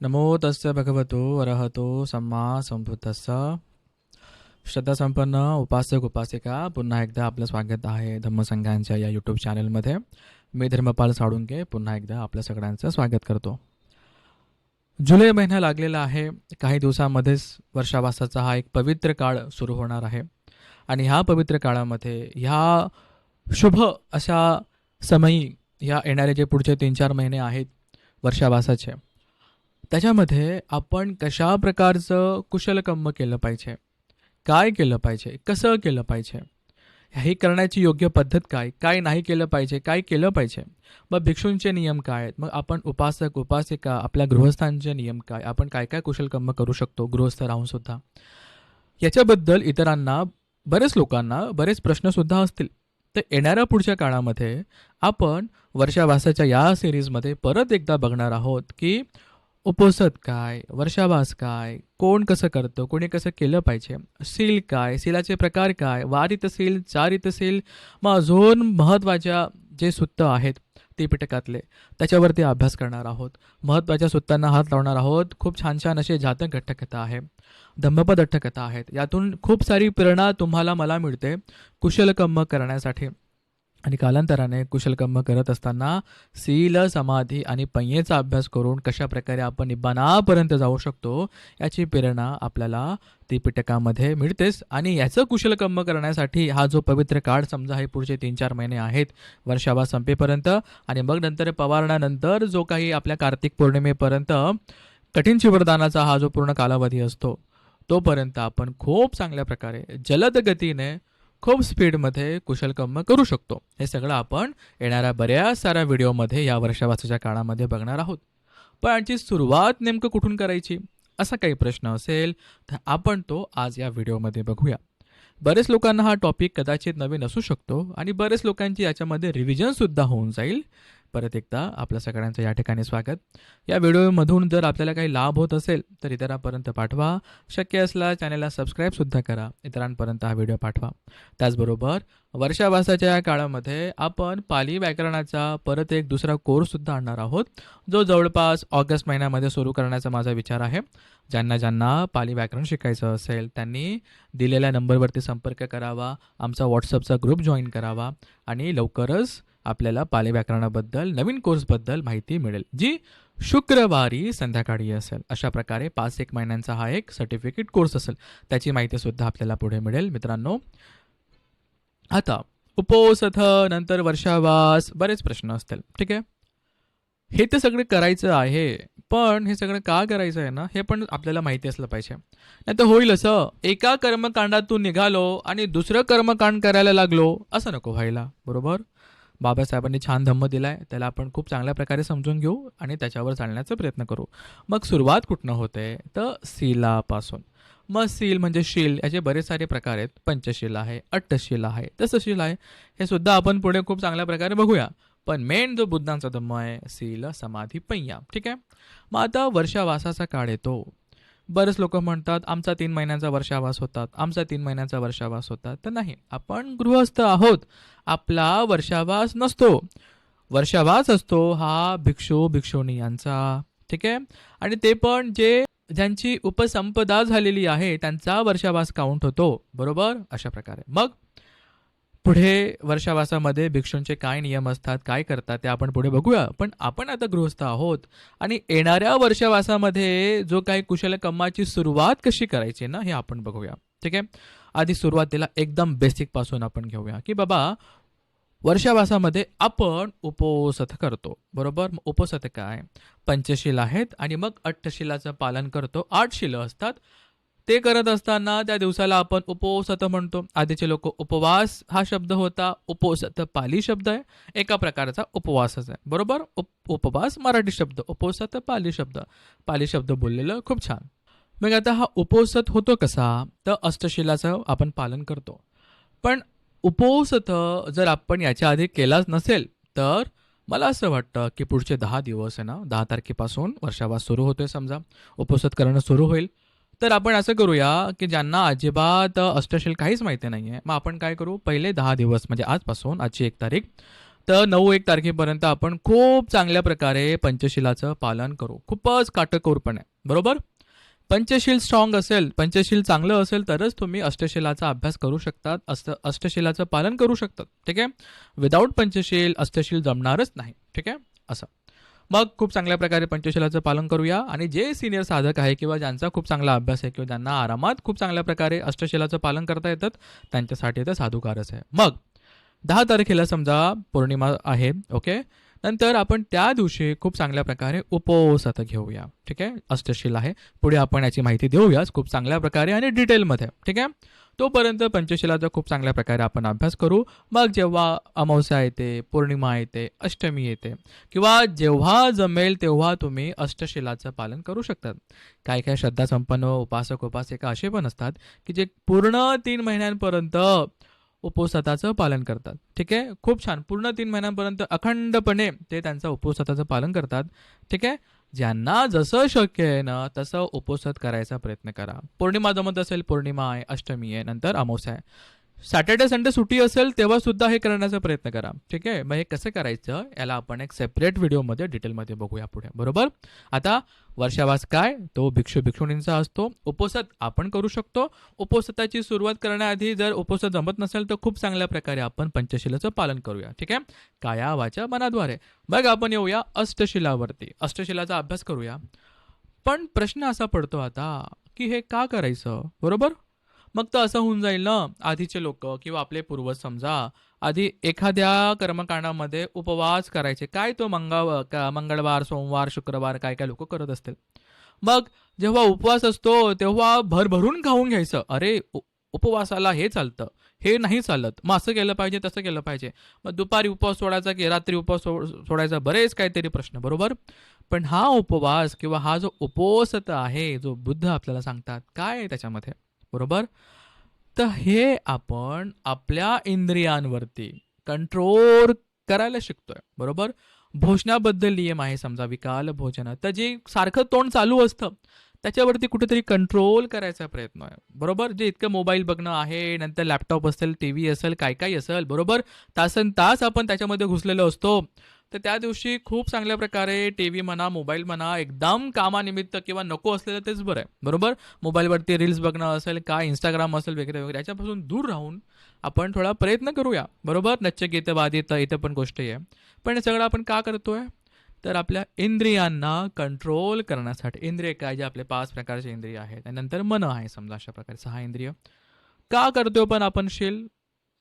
नमो तस्य भगवतो अरहतो सम्मा संभूतस्य। श्रद्धासंपन्न उपासक उपासिका पुन्हा एकदा आपलं स्वागत आहे धम्मसंघांच्या या यूट्यूब चॅनलमध्ये मी धर्मपाल साळुंके पुन्हा एकदा आपल्या सगळ्यांचं स्वागत करतो. जुलै महिना लागलेला आहे. काही दिवसामध्येच वर्षावासाचा हा एक पवित्र काळ सुरू होणार आहे. आणि ह्या पवित्र काळामध्ये ह्या शुभ अशा समयी ह्या येणारे जे पुढचे तीन चार महिने आहेत वर्षावासाचे त्याच्यामध्ये आपण कशा प्रकारचं कुशलकर्म केलं पाहिजे? काय केलं पाहिजे? कसं केलं पाहिजे? हे करण्याची योग्य पद्धत काय? काय नाही केलं पाहिजे? काय केलं पाहिजे? मग भिक्षूंचे नियम काय आहेत? मग आपण उपासक उपासिका आपल्या गृहस्थांचे नियम काय? आपण काय काय कुशलकर्म करू शकतो? गृहस्थ राहूनसुद्धा याच्याबद्दल इतरांना बरेच लोकांना बरेच प्रश्नसुद्धा असतील. तर येणाऱ्या पुढच्या काळामध्ये आपण वर्षावासाच्या या सिरीजमध्ये परत एकदा बघणार आहोत की उपोसत काय वर्षाभास काय कोण कसं करतं कोणी कसं केलं पाहिजे सील काय सीलाचे प्रकार काय वारित सील चारित सील मग अजून महत्त्वाच्या जे सुत्त आहेत त्रिपिटकातले त्याच्यावरती अभ्यास करणार आहोत. महत्त्वाच्या सुत्तांना हात लावणार आहोत. खूप छान छान असे जातक घट्टकथा आहे. धम्मपद अट्टकथा आहेत. यातून खूप सारी प्रेरणा तुम्हाला मला मिळते. कुशलकम्म करण्यासाठी. आणि कालांतराने कुशलकर्म करत असताना सील समाधी आणि पय्येचा अभ्यास करून कशा प्रकारे आपण निब्बाणापर्यंत जाऊ शकतो याची प्रेरणा आपल्याला त्रिपिटकामध्ये मिळतेच. आणि याचं कुशलकर्म करण्यासाठी हा जो पवित्र काळ समजा हे पुढचे तीन चार महिने आहेत वर्षाभा संपेपर्यंत आणि मग नंतर पवारणानंतर जो काही आपल्या कार्तिक पौर्णिमेपर्यंत कठीण शिवरदानाचा हा जो पूर्ण कालावधी असतो तोपर्यंत आपण खूप चांगल्या प्रकारे जलद गतीने खूप स्पीडमध्ये कुशलकर्म करू शकतो. हे सगळं आपण येणाऱ्या बऱ्याच साऱ्या व्हिडिओमध्ये या वर्षावासाच्या काळामध्ये बघणार आहोत. पण याची सुरुवात नेमकं कुठून करायची? असा काही प्रश्न असेल तर आपण तो आज या व्हिडिओमध्ये बघूया. बरेच लोकांना हा टॉपिक कदाचित नवीन असू शकतो आणि बरेच लोकांची याच्यामध्ये रिव्हिजनसुद्धा होऊन जाईल. परत एकदा आपल्या सगळ्यांचं या ठिकाणी स्वागत. या व्हिडिओमधून जर आपल्याला काही लाभ होत असेल तर इतरांपर्यंत पाठवा. शक्य असला चॅनलला सबस्क्राईबसुद्धा करा. इतरांपर्यंत हा व्हिडिओ पाठवा. त्याचबरोबर वर्षावासाच्या या काळामध्ये आपण पाली व्याकरणाचा परत एक दुसरा कोर्ससुद्धा आणणार आहोत जो जवळपास ऑगस्ट महिन्यामध्ये सुरू करण्याचा माझा विचार आहे. ज्यांना ज्यांना पाली व्याकरण शिकायचं असेल त्यांनी दिलेल्या नंबरवरती संपर्क करावा आमचा व्हॉट्सअपचा ग्रुप जॉईन करावा आणि लवकरच आपल्याला पाली व्याकरणाबद्दल नवीन कोर्सबद्दल माहिती मिळेल जी शुक्रवारी संध्याकाळी असेल. अशा प्रकारे पाच एक महिन्यांचा हा एक सर्टिफिकेट कोर्स असेल. त्याची माहितीसुद्धा आपल्याला पुढे मिळेल मित्रांनो. आता उपोसथ नंतर वर्षावास बरेच प्रश्न असतील. ठीक आहे? हे तर सगळं करायचं आहे पण हे सगळं का करायचं आहे ना हे पण आपल्याला माहिती असलं पाहिजे. नाही तर होईल असं एका कर्मकांडातून निघालो आणि दुसरं कर्मकांड करायला लागलो असं नको व्हायला. बरोबर? बाबासाहेबांनी छान धम्म दिलाय त्याला आपण खूप चांगल्या प्रकारे समजून घेऊ आणि त्याच्यावर चालण्याचा प्रयत्न करू. मग सुरुवात कुठनं होते? तर सिलापासून. मग सील म्हणजे शील याचे बरेच सारे प्रकार आहेत. पंचशील आहे अट्टशील आहे तसशील आहे. हे सुद्धा आपण पुढे खूप चांगल्या प्रकारे बघूया. पण मेन जो बुद्धांचा धम्म आहे सील समाधी पय्या. ठीक आहे? मग आता वर्षावासाचा काळ येतो. बरेच लोक म्हणतात आमचा तीन महिन्यांचा वर्षावास होतात आमचा तीन महिन्यांचा वर्षावास होतात तर नाही आपण गृहस्थ आहोत. आपला वर्षावास नसतो. वर्षावास असतो हा भिक्षू भिक्षुणी यांचा ठीक आहे? आणि ते पण जे ज्यांची उपसंपदा झालेली आहे त्यांचा वर्षावास काउंट होतो. बरोबर? अशा प्रकारे. मग पुढे वर्षावासामध्ये भिक्षूंचे काय नियम असतात काय करतात ते आपण पुढे बघूया. पण आपण आता गृहस्थ आहोत आणि येणाऱ्या वर्षावासामध्ये जो काही कुशल कम्माची सुरुवात कशी करायची ना हे आपण बघूया. ठीक आहे? आधी सुरुवातीला एकदम बेसिकपासून आपण घेऊया की बाबा वर्षावासामध्ये आपण उपोसथ करतो. बरोबर? उपोसथ काय? पंचशील आहेत आणि मग अट्टशिलाचं पालन करतो. आठ शिलं असतात. ते करत असताना त्या दिवसाला आपण उपोसत म्हणतो. आधीचे लोक उपवास हा शब्द होता. उपोसत पाली शब्द आहे. एका प्रकारचा उपवासच आहे. बरोबर? उप उपवास मराठी शब्द. उपोसत पाली शब्द. पाली शब्द बोललेलं खूप छान. मग आता हा उपोसत होतो कसा? तर अष्टशिलाचं आपण पालन करतो. पण उपोसत जर आपण याच्या आधी केलाच नसेल तर मला असं वाटतं की पुढचे दहा दिवस आहे ना दहा तारखेपासून वर्षावास सुरू होतोय समजा. उपोसत करणं सुरू होईल. तर आपण असं करूया की ज्यांना अजिबात अष्टशील काहीच माहिती नाही आहे मग आपण काय करू? पहिले दहा दिवस म्हणजे आजपासून आजची एक तारीख. तर नऊ एक तारखेपर्यंत आपण खूप चांगल्या प्रकारे पंचशिलाचं पालन करू. खूपच काटकोरपणे बरोबर? पंचशील स्ट्रॉंग असेल पंचशील चांगलं असेल तरच तुम्ही अष्टशिलाचा अभ्यास करू शकतात अष्ट अष्टशिलाचं पालन करू शकतात ठीक आहे? विदाऊट पंचशील अष्टशील जमणारच नाही ठीक आहे? असं. मग खूप चांगल्या प्रकारे पंचशिलाचं पालन करूया. आणि जे सिनियर साधक आहे किंवा ज्यांचा खूप चांगला अभ्यास आहे किंवा ज्यांना आरामात खूप चांगल्या प्रकारे अष्टशिलाचं पालन करता येतात त्यांच्यासाठी तर साधुकारच आहे. मग दहा तारखेला समजा पौर्णिमा आहे ओके? नंतर आपण त्या दिवशी खूप चांगल्या प्रकारे उपोसत घेऊया ठीक आहे? अष्टशील आहे. पुढे आपण याची माहिती देऊयाच खूप चांगल्या प्रकारे आणि डिटेलमध्ये ठीक आहे? तोपर्यंत पंचशिलाचा खूप चांगल्या प्रकारे आपण अभ्यास करू. मग जेव्हा अमावस्या येते पौर्णिमा येते अष्टमी येते किंवा जेव्हा जमेल तेव्हा तुम्ही अष्टशिलाचं पालन करू शकतात काही काही श्रद्धासंपन्न उपासक उपासिका असे पण असतात की जे पूर्ण तीन महिन्यांपर्यंत उपवासाचं पालन करतात. ठीक आहे? खूप छान. पूर्ण तीन महिन्यांपर्यंत अखंडपणे ते त्यांचं उपवासाचं पालन करतात. ठीक आहे? ज्यांना जसं शक्य आहे ना तसं उपवासात करायचा प्रयत्न करा. पौर्णिमा जमत असेल पौर्णिमा आहे अष्टमी आहे नंतर अमावस्या आहे. सॅटर्डे संडे सुट्टी असेल तेव्हा सुद्धा हे करण्याचा प्रयत्न करा. ठीक आहे? मग हे कसं करायचं? याला आपण एक सेपरेट व्हिडिओमध्ये डिटेलमध्ये बघूया पुढे. बरोबर? आता वर्षावास काय? तो भिक्षू भिक्षुणींचा असतो. उपोसत आपण करू शकतो. उपोसताची सुरुवात करण्याआधी जर उपोसत जमत नसेल तर खूप चांगल्या प्रकारे आपण पंचशिलाचं पालन करूया. ठीक आहे? काया वाचा मनाद्वारे. मग आपण येऊया अष्टशिलावरती. अष्टशिलाचा अभ्यास करूया. पण प्रश्न असा पडतो आता की हे का करायचं? बरोबर? मग तर असं होऊन जाईल ना आधीचे लोक किंवा आपले पूर्वज समजा आधी एखाद्या कर्मकांडामध्ये उपवास करायचे. काय तो मंगाव का- मंगळवार सोमवार शुक्रवार काय काय लोक करत असतील? मग जेव्हा उपवास असतो तेव्हा भरभरून खाऊन घ्यायचं. अरे उ- उपवासाला हे चालतं हे नाही चालत. मग असं केलं पाहिजे तसं केलं पाहिजे. मग दुपारी उपवास सोडायचा की रात्री उपवास सो सोडायचा बरेच काहीतरी प्रश्न बरोबर? पण हा उपवास किंवा हा जो उपोसत आहे जो बुद्ध आपल्याला सांगतात काय आहे त्याच्यामध्ये? बरोबर? तर हे आपण आपल्या इंद्रियांवरती कंट्रोल करायला शिकतोय बरोबर? भोजनाबद्दल नियम आहे समजा विकाल भोजन. तर जे सारखं तोंड चालू असतं त्याच्यावरती कुठेतरी कंट्रोल करायचा प्रयत्न आहे. बरोबर? जे इतकं मोबाईल बघणं आहे नंतर लॅपटॉप असेल टी व्ही असेल काय काय असेल बरोबर? तासन तास आपण त्याच्यामध्ये घुसलेलो असतो. तर त्या दिवशी खूप चांगल्या प्रकारे टी व्ही म्हणा मोबाईल म्हणा एकदम कामानिमित्त किंवा नको असलेलं तेच बरं आहे. बरोबर? मोबाईलवरती रील्स बघणं असेल काय इंस्टाग्राम असेल वगैरे वगैरे याच्यापासून दूर राहून आपण थोडा प्रयत्न करूया. बरोबर? नच्च गीत बाधित इथं पण गोष्ट आहे. पण हे सगळं आपण का करतोय? तर आपल्या इंद्रियांना कंट्रोल करण्यासाठी इंद्रिय काय जे आपले पाच प्रकारचे इंद्रिय आहेत आणि नंतर मन आहे समजा अशा प्रकारे सहा इंद्रिय. का करतो पण आपण शील?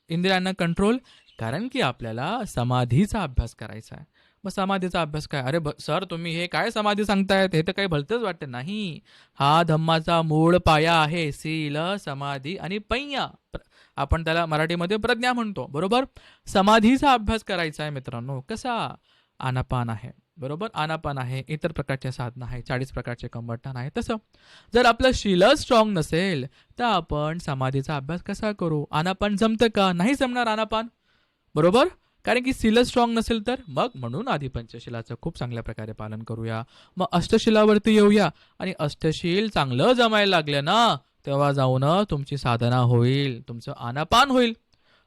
इंद्रियांना कंट्रोल कारण की आपल्याला समाधीचा अभ्यास करायचा आहे. मग समाधीचा अभ्यास काय? अरे ब सर तुम्ही हे काय समाधी सांगतायत? हे तर काही भलतंच वाटतं. नाही. हा धम्माचा मूळ पाया आहे. सील समाधी आणि पैया. आपण त्याला मराठीमध्ये प्रज्ञा म्हणतो. बरोबर? समाधीचा अभ्यास करायचा आहे मित्रांनो. कसा? आनापान आहे. बरोबर? आनापान आहे इतर प्रकारच्या साधनं आहे चाळीस प्रकारचे कंबटन आहे. तसं जर आपलं शील स्ट्रॉंग नसेल तर आपण समाधीचा अभ्यास कसा करू? आनापान जमतं का? नाही जमणार आनापान बरोबर? कारण की शील स्ट्रॉंग नसेल तर मग म्हणून आधी पंचशिलाचं खूप चांगल्या प्रकारे पालन करूया. मग अष्टशिलावरती येऊया. आणि अष्टशील चांगलं जमायला लागलं ना तेव्हा जाऊन तुमची साधना होईल तुमचं आनापान होईल.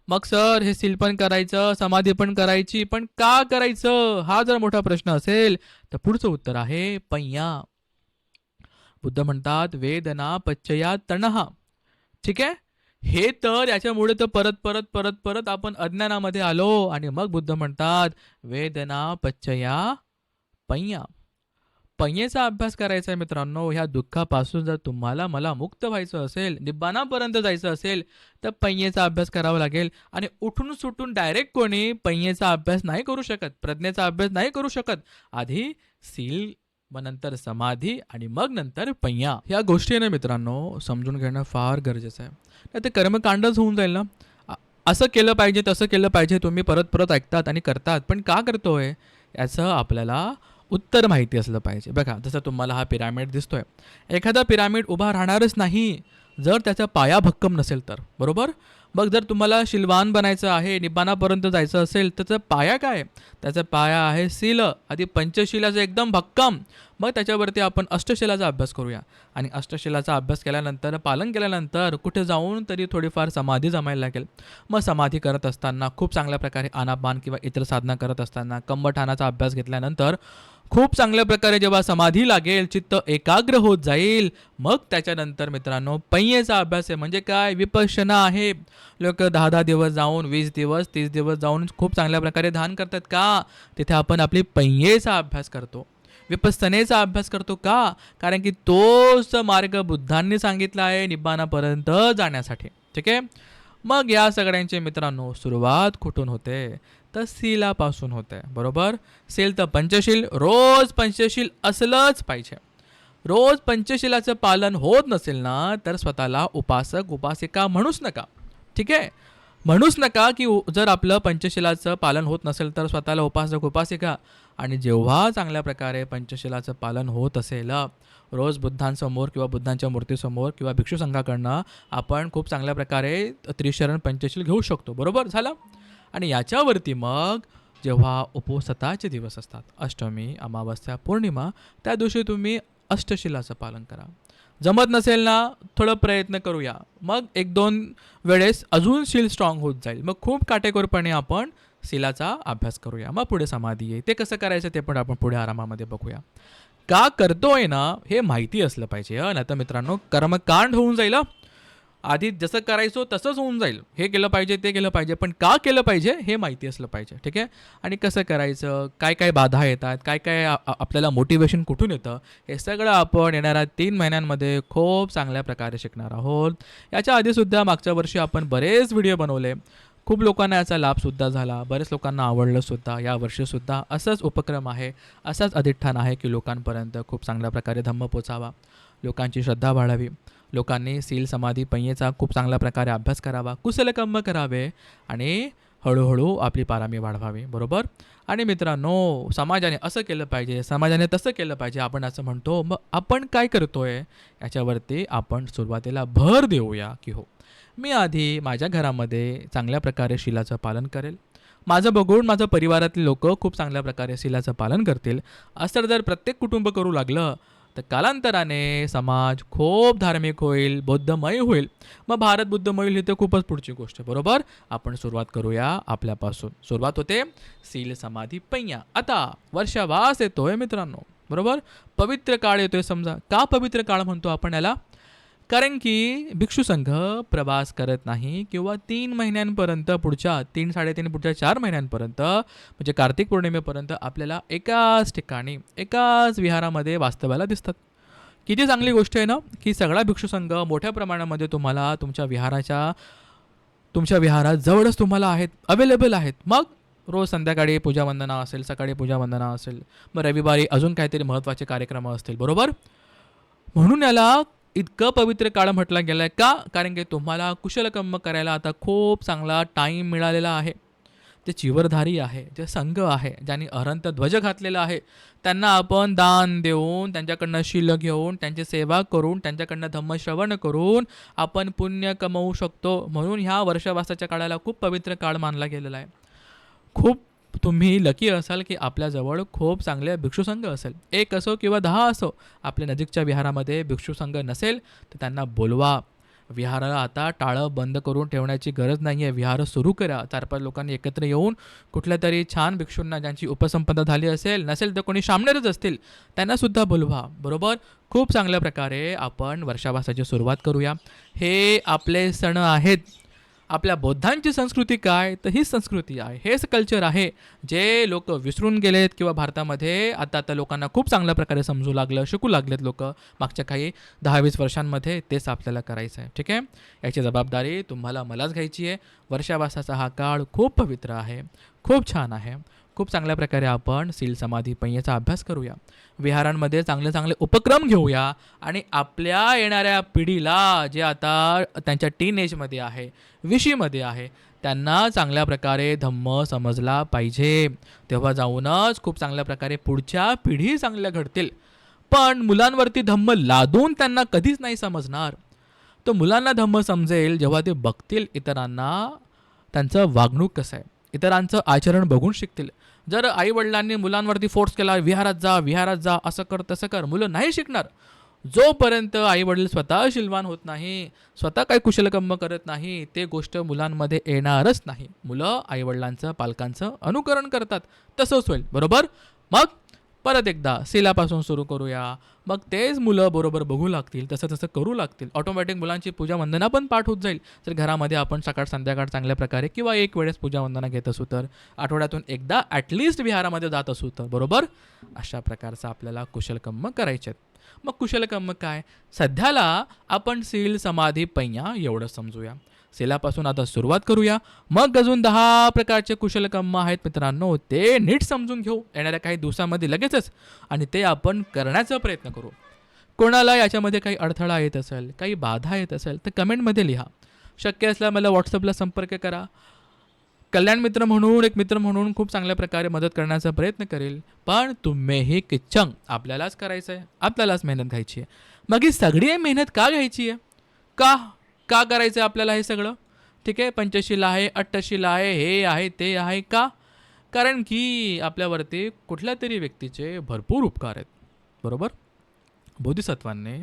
मग सर हे सील पण करायचं समाधी पण करायची पण का करायचं? हा जर मोठा प्रश्न असेल तर पुढचं उत्तर आहे पय्या. बुद्ध म्हणतात वेदना पच्चया तणहा. ठीक आहे? हे तर याच्यामुळे तर परत परत परत परत आपण अज्ञानामध्ये आलो आणि मग बुद्ध म्हणतात वेदना पच्चया पय्या. पैयेचा अभ्यास करायचा आहे मित्रांनो ह्या दुःखापासून जर तुम्हाला मला मुक्त व्हायचं असेल निब्बाणापर्यंत जायचं असेल तर पैयेचा अभ्यास करावा लागेल. आणि उठून सुटून डायरेक्ट कोणी पैयेचा अभ्यास नाही करू शकत प्रज्ञेचा अभ्यास नाही करू शकत. आधी सील मग नंतर समाधी आणि मग नंतर पैया. ह्या गोष्टी आहे ना मित्रांनो समजून घेणं फार गरजेचं आहे. नाही ते कर्मकांडच होऊन जाईल ना. असं केलं पाहिजे तसं केलं पाहिजे तुम्ही परत परत ऐकतात आणि करतात. पण का करतोय? याचं आपल्याला उत्तर माहिती असलं पाहिजे. बघा जसं तुम्हाला हा पिरामिड दिसतोय. एखादा पिरामिड उभा राहणारच नाही. जर त्याचा पाया भक्कम नसेल तर. बरोबर? मग जर तुम्हाला शिलवान बनायचं आहे निब्बाणापर्यंत जायचं असेल त्याचा पाया काय? त्याचा पाया आहे सील आधी पंचशिलाचं एकदम भक्कम. मग त्याच्यावरती आपण अष्टशिलाचा अभ्यास करूया. आणि अष्टशिलाचा अभ्यास केल्यानंतर पालन केल्यानंतर कुठे जाऊन तरी थोडीफार समाधी जमायला लागेल. मग समाधी करत असताना खूप चांगल्या प्रकारे आनापान किंवा इतर साधना करत असताना कंबठानाचा अभ्यास घेतल्यानंतर खूप चांगल्या प्रकारे जेव्हा समाधी लागेल चित्त एकाग्र होत जाईल. मग त्याच्यानंतर मित्रांनो पैयेचा अभ्यास आहे. म्हणजे काय? विपश्यना आहे. लोक दहा दहा दिवस जाऊन वीस दिवस तीस दिवस जाऊन खूप चांगल्या प्रकारे ध्यान करतात का? तिथे आपण आपली पैयेचा अभ्यास करतो. विपस्तनेचा अभ्यास करतो का? कारण की तोच मार्ग बुद्धांनी सांगितला आहे निब्बाणापर्यंत जाण्यासाठी. ठीक आहे? मग या सगळ्यांचे मित्रांनो सुरुवात कुठून होते? तर सीलापासून आहे बरोबर? सील तर पंचशील रोज पंचशील असलंच पाहिजे. रोज पंचशिलाचं पालन होत नसेल ना तर स्वतःला उपासक उपासिका म्हणूच नका. ठीक आहे? म्हणूच नका की जर आपलं पंचशिलाचं पालन होत नसेल तर स्वतःला उपासक उपासिका. आणि जेव्हा चांगल्या प्रकारे पंचशिलाचं पालन होत असेल रोज बुद्धांसमोर किंवा बुद्धांच्या मूर्तीसमोर किंवा भिक्षू संघाकडनं आपण खूप चांगल्या प्रकारे त्रिशरण पंचशील घेऊ शकतो. बरोबर? झालं? आणि याच्यावरती मग जेव्हा उपसताचे दिवस असतात अष्टमी अमावस्या पौर्णिमा त्या दिवशी तुम्ही अष्टशिलाचं पालन करा. जमत नसेल ना थोडं प्रयत्न करूया. मग एक दोन वेळेस अजून शील स्ट्रॉंग होत जाईल. मग खूप काटेकोरपणे आपण शिलाचा अभ्यास करूया. मग पुढे समाधी येईल. ते कसं करायचं ते पण आपण पुढे आरामामध्ये बघूया. का करतोय ना हे माहिती असलं पाहिजे नाही तर मित्रांनो कर्मकांड होऊन जाईल आधी जसं करायचो तसंच होऊन जाईल. हे केलं पाहिजे ते केलं पाहिजे पण का केलं पाहिजे हे माहिती असलं पाहिजे ठीक आहे? आणि कसं करायचं काय काय बाधा येतात काय काय आपल्याला मोटिवेशन कुठून येतं हे सगळं आपण येणाऱ्या तीन महिन्यांमध्ये खूप चांगल्या प्रकारे शिकणार आहोत. याच्या आधीसुद्धा मागच्या वर्षी आपण बरेच व्हिडिओ बनवले. खूप लोकांना याचा लाभसुद्धा झाला बरेच लोकांना आवडलंसुद्धा यावर्षीसुद्धा या वर्षीसुद्धा असंच उपक्रम आहे असाच अधिष्ठान आहे की लोकांपर्यंत खूप चांगल्या प्रकारे धम्म पोचावा लोकांची श्रद्धा वाढावी. लोकांनी सील समाधी पैयेचा खूप चांगल्या प्रकारे अभ्यास करावा कुशलकर्म करावे आणि हळूहळू आपली पारामी वाढवावी बरोबर? आणि मित्रांनो समाजाने असं केलं पाहिजे समाजाने तसं केलं पाहिजे आपण असं म्हणतो मग आपण काय करतोय? याच्यावरती आपण सुरुवातीला भर देऊया की हो. मी आधी माझ्या घरामध्ये चांगल्या प्रकारे शिलाचं पालन करेल. माझं बघून माझं परिवारातले लोक खूप चांगल्या प्रकारे शिलाचं पालन करतील. असं जर प्रत्येक कुटुंब करू लागलं तर कालांतराने समाज खूप धार्मिक होईल बौद्धमय होईल. मग भारत बुद्धमय होईल ही तर खूपच पुढची गोष्ट आहे, बरोबर? आपण सुरुवात करूया आपल्यापासून. सुरुवात होते सील समाधी पैया. आता वर्षावास येतोय मित्रांनो बरोबर? पवित्र काळ येतोय समजा. का पवित्र काळ म्हणतो आपण याला? कारण की भिक्षू संघ प्रवास करत नाही किंवा तीन महिन्यांपर्यंत पुढच्या तीन साडेतीन पुढच्या चार महिन्यांपर्यंत म्हणजे कार्तिक पौर्णिमेपर्यंत आपल्याला एकाच ठिकाणी एकाच विहारामध्ये वास्तव्याला दिसतात. किती चांगली गोष्ट आहे ना की सगळा भिक्षू संघ मोठ्या प्रमाणामध्ये तुम्हाला तुमच्या विहाराच्या तुमच्या विहारात जवळच तुम्हाला आहेत अवेलेबल आहेत. मग रोज संध्याकाळी पूजावंदना असेल सकाळी पूजावंदना असेल मग रविवारी अजून काहीतरी महत्त्वाचे कार्यक्रम असतील बरोबर? म्हणून याला इतकं पवित्र काळ म्हटला गेलं आहे का? कारण की तुम्हाला कुशलकर्म करायला आता खूप चांगला टाईम मिळालेला आहे. जे चिवरधारी आहे जे संघ आहे ज्यांनी अरंत ध्वज घातलेला आहे त्यांना आपण दान देऊन त्यांच्याकडनं शिल घेऊन त्यांची सेवा करून त्यांच्याकडनं धम्मश्रवण करून आपण पुण्य कमवू शकतो. म्हणून ह्या वर्षवासाच्या काळाला खूप पवित्र काळ मानला गेलेला आहे. खूप तुम्ही लकी असाल की आपल्याजवळ खूप चांगले भिक्षुसंघ असेल. एक असो किंवा दहा असो आपल्या नजीकच्या विहारामध्ये भिक्षुसंघ नसेल तर त्यांना बोलवा. विहाराला आता टाळं बंद करून ठेवण्याची गरज नाही आहे विहार सुरू करा. चार पाच लोकांनी एकत्र येऊन कुठल्या तरी छान भिक्षूंना ज्यांची उपसंपदा झाली असेल नसेल तर कोणी सामनेरच असतील त्यांनासुद्धा बोलवा. बरोबर? खूप चांगल्या प्रकारे आपण वर्षावासाची सुरुवात करूया. हे आपले सण आहेत. आपल्या बौद्धांची संस्कृती काय? तर ही संस्कृती आहे. हेच कल्चर आहे. जे लोक विसरून गेलेत किंवा भारतामध्ये आता आता लोकांना खूप चांगल्या प्रकारे समजू लागलं शिकू लागलेत लोक. मागच्या काही दहा वीस वर्षांमध्ये तेच आपल्याला करायचं आहे. ठीक आहे? याची जबाबदारी तुम्हाला मलाच घ्यायची आहे. वर्षावासाचा हा काळ खूप पवित्र आहे. खूप छान आहे. खूप चांगल्या प्रकारे आपण सील समाधी पैयाचा अभ्यास करूया. विहारांमध्ये चांगले चांगले उपक्रम घेऊया आणि आपल्या येणाऱ्या पिढीला जे आता त्यांच्या टीन एजमध्ये आहे विशीमध्ये आहे त्यांना चांगल्या प्रकारे धम्म समजला पाहिजे. तेव्हा जाऊनच खूप चांगल्या प्रकारे पुढच्या पिढी चांगल्या घडतील. पण मुलांवरती धम्म लादून त्यांना कधीच नाही समजणार. तर मुलांना धम्म समजेल जेव्हा ते बघतील इतरांना त्यांचं वागणूक कसं आहे. इतरांचं आचरण बघून शिकतील. जर आईवडिलांनी मुलांवरती फोर्स केला विहारात जा विहारात जा असं कर तसं कर. मुलं नाही शिकणार. जोपर्यंत आईवडील स्वतः शिलवान होत नाही स्वतः काही कुशलकर्म करत नाही ते गोष्ट मुलांमध्ये येणारच नाही. मुलं आईवडिलांचं पालकांचं अनुकरण करतात. तसंच होईल. बरोबर? मग परत एकदा सिलापासून सुरू करूया. मग तेच मुलं बरोबर बघू लागतील तसं तसं करू लागतील. ऑटोमॅटिक मुलांची पूजा वंदना पण पाठ होत जाईल. तर घरामध्ये आपण सकाळ संध्याकाळ चांगल्या प्रकारे किंवा एक वेळेस पूजा वंदना घेत असू तर आठवड्यातून एकदा ॲटलिस्ट विहारामध्ये जात असू तर बरोबर? अशा प्रकारचं आपल्याला कुशलकर्म करायचे आहेत. मग कुशलकर्म काय? सध्याला आपण सील समाधी पैया एवढं समजूया. सेलापासून आता सुरुवात करूया. मग अजून दहा प्रकारचे कुशलकर्म आहेत मित्रांनो ते नीट समजून घेऊ. येणाऱ्या काही दिवसामध्ये लगेचच. आणि ते आपण करण्याचा प्रयत्न करू. कोणाला याच्यामध्ये काही अडथळा येत असेल काही बाधा येत असेल तर कमेंटमध्ये लिहा. शक्य असल्या मला व्हॉट्सअपला संपर्क करा. कल्याण मित्र म्हणून एक मित्र म्हणून खूप चांगल्या प्रकारे मदत करण्याचा प्रयत्न करेल. पण तुम्हीही किच्चंग आपल्यालाच करायचं आहे आपल्यालाच मेहनत घ्यायची आहे. मग ही सगळी मेहनत का घ्यायची आहे? का? का करायचं आहे आपल्याला हे सगळं? ठीक आहे पंचशीला आहे अट्टशीला आहे हे आहे ते आहे का? कारण की आपल्यावरती कुठल्या तरी व्यक्तीचे भरपूर उपकार आहेत. बरोबर? बोधिसत्वांनी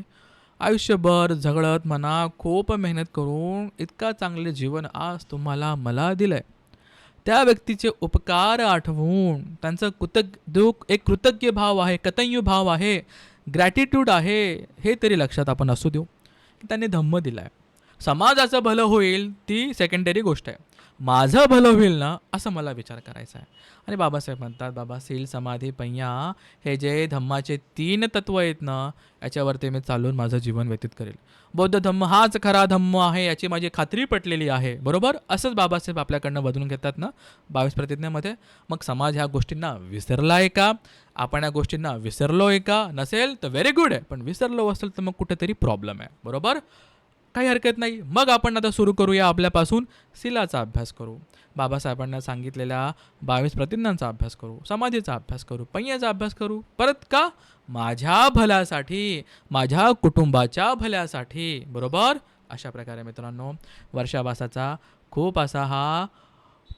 आयुष्यभर झगडत म्हणा खूप मेहनत करून इतका चांगले जीवन आज तुम्हाला मला दिलं आहे त्या व्यक्तीचे उपकार आठवून त्यांचं कृतज्ञ एक कृतज्ञ भाव आहे कतज्ञ भाव आहे ग्रॅटिट्यूड आहे हे तरी लक्षात आपण असू देऊ. त्यांनी धम्म दिला आहे समाजाचं भलं होईल ती सेकंडरी गोष्ट आहे. माझं भलं होईल ना असं मला विचार करायचा आहे. आणि बाबासाहेब म्हणतात बाबा सील समाधी पैया हे जे धम्माचे तीन तत्व आहेत ना याच्यावरती मी चालून माझं जीवन व्यतीत करेल. बौद्ध धम्म हाच खरा धम्म आहे याची माझी खात्री पटलेली आहे. बरोबर? असंच बाबासाहेब आपल्याकडनं बदलून घेतात ना बावीस प्रतिज्ञेमध्ये. मग समाज ह्या गोष्टींना विसरला आहे का? आपण या गोष्टींना विसरलो आहे का? नसेल तर व्हेरी गुड आहे पण विसरलो असेल तर मग कुठेतरी प्रॉब्लेम आहे. बरोबर? काही हरकत नाही. मग आपण आता सुरू करूया आपल्यापासून सिलाचा अभ्यास करू. बाबासाहेबांना सांगितलेल्या बावीस प्रतिज्ञांचा अभ्यास करू समाधीचा अभ्यास करू पय्याचा अभ्यास करू. परत का? माझ्या भल्यासाठी माझ्या कुटुंबाच्या भल्यासाठी. बरोबर? अशा प्रकारे मित्रांनो वर्षाभासाचा खूप असा हा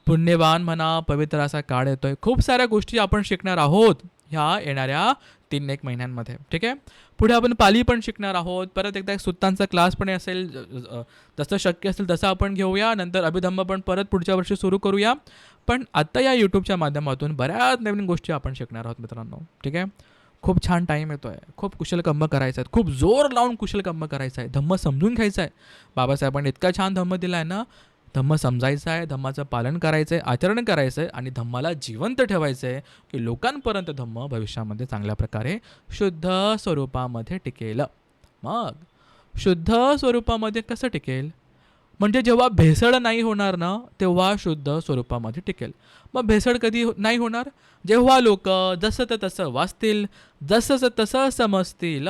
पुण्यवान म्हणा पवित्र असा काळ येतोय. खूप साऱ्या गोष्टी आपण शिकणार आहोत. ह्या येणाऱ्या तीन एक महिन्यांमध्ये. ठीक आहे? पुढे आपण पाली पण शिकणार आहोत. परत एकदा एक सुत्तांचा क्लास पण असेल ज- जसं शक्य असेल तसं आपण घेऊया. नंतर अभिधम्म पण परत पुढच्या वर्षी सुरू करूया. पण आत्ता या यूट्यूबच्या माध्यमातून बऱ्याच नवीन गोष्टी आपण शिकणार आहोत मित्रांनो. ठीक आहे? खूप छान टाईम येतो आहे खूप कुशलकर्म करायचं आहे खूप जोर लावून कुशलकर्म करायचं आहे धम्म समजून घ्यायचा आहे बाबासाहेबांनी इतका छान धम्म दिला आहे ना धम्म समजायचं आहे धम्माचं पालन करायचं आहे आचरण करायचं आहे आणि धम्माला जिवंत ठेवायचं आहे की लोकांपर्यंत धम्म भविष्यामध्ये चांगल्या प्रकारे शुद्ध स्वरूपामध्ये टिकेल. मग शुद्ध स्वरूपामध्ये कसं टिकेल? म्हणजे जेव्हा भेसळ नाही होणार ना तेव्हा शुद्ध स्वरूपामध्ये टिकेल. मग भेसळ कधी हो- नाही होणार? जेव्हा लोक जसं तर तसं वाचतील जसंच तसं समजतील.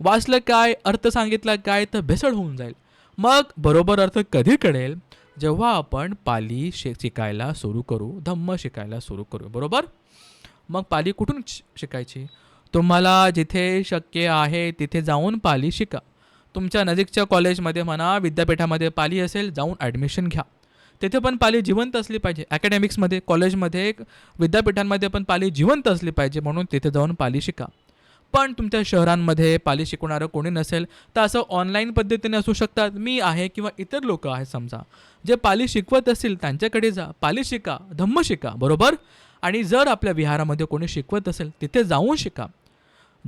वाचलं काय अर्थ सांगितला काय तर भेसळ होऊन जाईल. मग बरोबर अर्थ कधी कळेल? जेव्हा आपण पाली शे शिकायला सुरू करू धम्म शिकायला सुरू करू बरोबर? मग पाली कुठून शिकायची? तुम्हाला जिथे शक्य आहे तिथे जाऊन पाली शिका. तुमच्या नजीकच्या कॉलेजमध्ये म्हणा विद्यापीठामध्ये पाली असेल जाऊन ॲडमिशन घ्या. तिथे पण पाली जिवंत असली पाहिजे. अकॅडमिक्समध्ये कॉलेजमध्ये विद्यापीठांमध्ये पण पाली जिवंत असली पाहिजे म्हणून तिथे जाऊन पाली शिका. पण तुमच्या शहरांमध्ये पाली शिकवणारं कोणी नसेल तर असं ऑनलाईन पद्धतीने असू शकतात. मी आहे किंवा इतर लोक आहेत समजा जे पाली शिकवत असतील त्यांच्याकडे जा. पाली शिका धम्म शिका बरोबर? आणि जर आपल्या विहारामध्ये कोणी शिकवत असेल तिथे जाऊन शिका.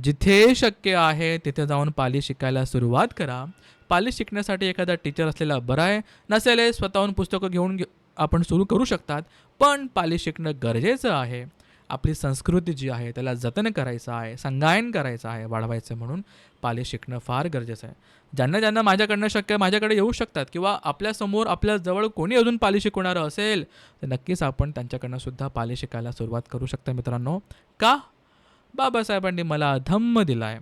जिथे शक्य आहे तिथे जाऊन पाली शिकायला सुरुवात करा. पाली शिकण्यासाठी एखादा टीचर असलेला बरा आहे. नसेल स्वतःहून पुस्तकं घेऊन आपण सुरू करू शकतात. पण पाली शिकणं गरजेचं आहे. आपली संस्कृती जी आहे त्याला जतन करायचं आहे संगायन करायचं आहे वाढवायचं म्हणून पाली शिकणं फार गरजेचं आहे. ज्यांना ज्यांना माझ्याकडनं शक्य आहे माझ्याकडे येऊ शकतात किंवा आपल्यासमोर आपल्या जवळ कोणी अजून पाली शिकवणारं असेल तर नक्कीच आपण त्यांच्याकडनं सुद्धा पाली शिकायला सुरुवात करू शकता मित्रांनो. का? बाबासाहेबांनी मला धम्म दिला आहे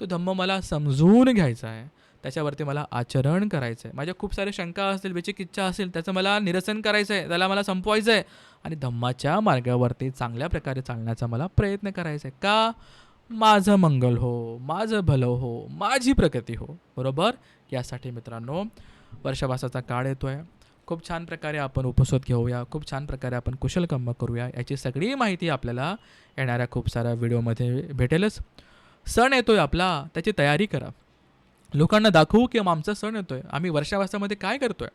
तो धम्म मला समजून घ्यायचा आहे. त्याच्यावरती मला आचरण करायचं आहे माझ्या खूप साऱ्या शंका असतील विचिक इच्छा असेल त्याचं मला निरसन करायचं आहे त्याला मला संपवायचं आहे आणि धम्माच्या मार्गावरती चांगल्या प्रकारे चालण्याचा मला प्रयत्न करायचा आहे का? माझं मंगल हो माझं भलं हो माझी प्रगती हो. बरोबर? यासाठी मित्रांनो वर्षवासाचा काळ येतो आहे खूप छान प्रकारे आपण उपस्थित घेऊया. खूप छान प्रकारे आपण कुशलकर्म करूया. याची सगळी माहिती आपल्याला येणाऱ्या खूप साऱ्या व्हिडिओमध्ये भेटेलच. सण येतोय आपला. त्याची तयारी करा. लोकांना दाखवू की आमचा सण येतोय. आम्ही वर्षावासामध्ये काय करतोय?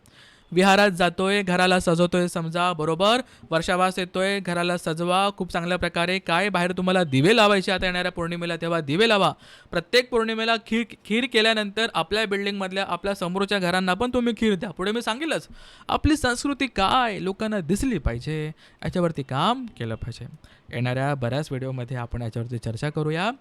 विहारात जातोय घराला सजवतोय समजा बरोबर? वर्षावास येतोय घराला सजवा खूप चांगल्या प्रकारे काय बाहेर तुम्हाला दिवे लावायचे आता येणाऱ्या पौर्णिमेला तेव्हा दिवे लावा. प्रत्येक पौर्णिमेला खीर खीर केल्यानंतर आपल्या बिल्डिंगमधल्या आपल्या समोरच्या घरांना पण तुम्ही खीर द्या. पुढे मी सांगेलच. आपली संस्कृती काय? लोकांना दिसली पाहिजे. याच्यावरती काम केलं पाहिजे. येणाऱ्या बऱ्याच व्हिडिओमध्ये आपण याच्यावरती चर्चा करूया.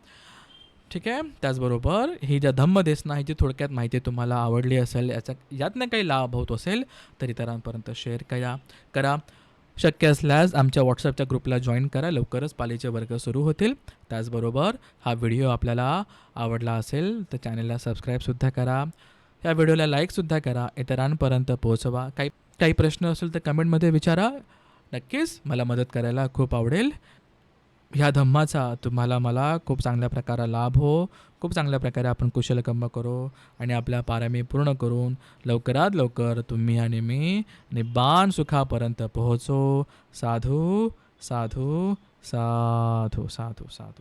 ठीक आहे? त्याचबरोबर ही ज्या धम्मदेसना आहे जी थोडक्यात माहिती तुम्हाला आवडली असेल याचा यातनं काही लाभ होत असेल तर इतरांपर्यंत शेअर करा करा. शक्य असल्यास आमच्या व्हॉट्सअपच्या ग्रुपला जॉईन करा लवकरच पालीचे वर्ग सुरू होतील. त्याचबरोबर हा व्हिडिओ आपल्याला आवडला असेल तर चॅनलला सबस्क्राईबसुद्धा करा. या व्हिडिओला लाईकसुद्धा करा इतरांपर्यंत पोहोचवा. काही काही प्रश्न असेल तर कमेंटमध्ये विचारा. नक्कीच मला मदत करायला खूप आवडेल. ह्या धम्माचा तुम्हाला मला खूप चांगल्या प्रकारे लाभ हो. खूप चांगल्या प्रकारे आपण कुशलकर्म करू आणि आपल्या पारमी पूर्ण करून लवकरात लवकर तुम्ही आणि मी निबाण सुखापर्यंत पोहोचो. साधू साधू साधू साधू साधू.